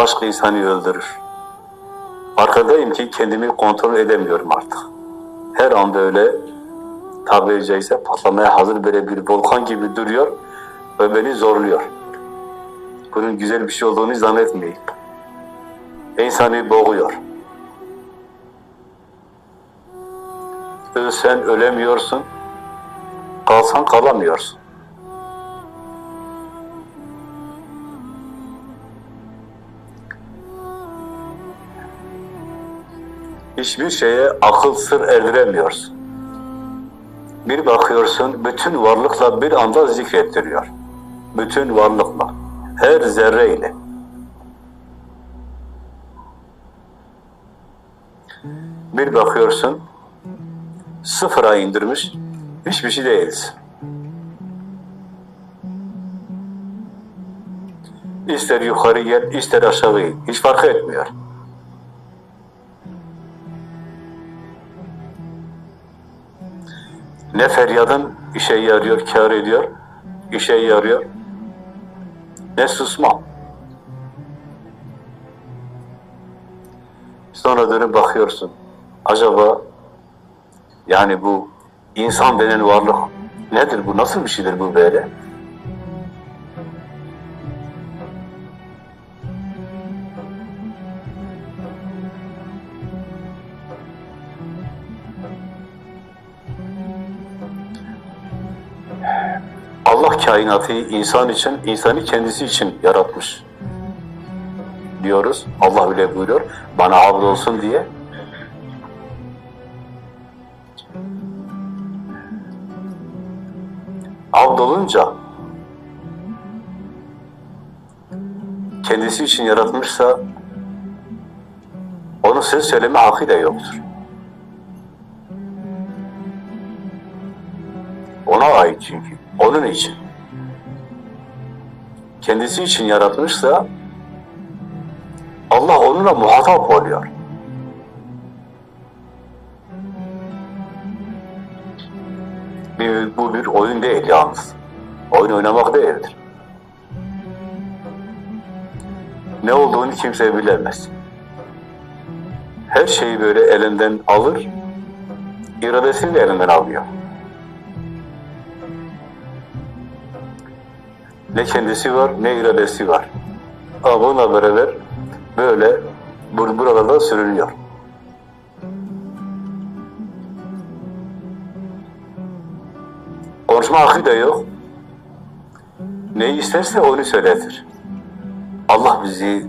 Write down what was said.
Aşk insanı öldürür. Farkındayım ki kendimi kontrol edemiyorum artık. Her an böyle tabiri caizse patlamaya hazır böyle bir volkan gibi duruyor ve beni zorluyor. Bunun güzel bir şey olduğunu zannetmeyin. İnsanı boğuyor. Ölsen ölemiyorsun, kalsan kalamıyorsun. Hiçbir şeye akıl sır erdiremiyorsun. Bir bakıyorsun bütün varlıkla bir anda zikrettiriyor. Bütün varlıkla, her zerreyle. Bir bakıyorsun sıfıra indirmiş, hiçbir şey değiliz. İster yukarı gel, ister aşağı in. Hiç fark etmiyor. Ne feryadın işe yarıyor, kâr ediyor, işe yarıyor. Ne susma. Sonra dönüp bakıyorsun. Acaba yani bu insan denen varlık nedir bu? Nasıl bir şeydir bu böyle? Kainatı insan için, insanı kendisi için yaratmış. Diyoruz. Allah bile buyuruyor. Bana abd olsun diye. Abd olunca kendisi için yaratmışsa onun söz söyleme hakkı da yoktur. Ona ait çünkü. Onun için. Kendisi için yaratmışsa Allah onunla muhatap oluyor. Bir, bu bir oyun değil yalnız. Oyun oynamak değildir. Ne olduğunu kimse bilemez. Her şeyi böyle elinden alır, iradesini de elinden alıyor. Ne kendisi var, ne iradesi var. Ama beraber böyle bur buralarda sürünüyor. Konuşma hakkı da yok. Neyi isterse onu söyletir. Allah bizi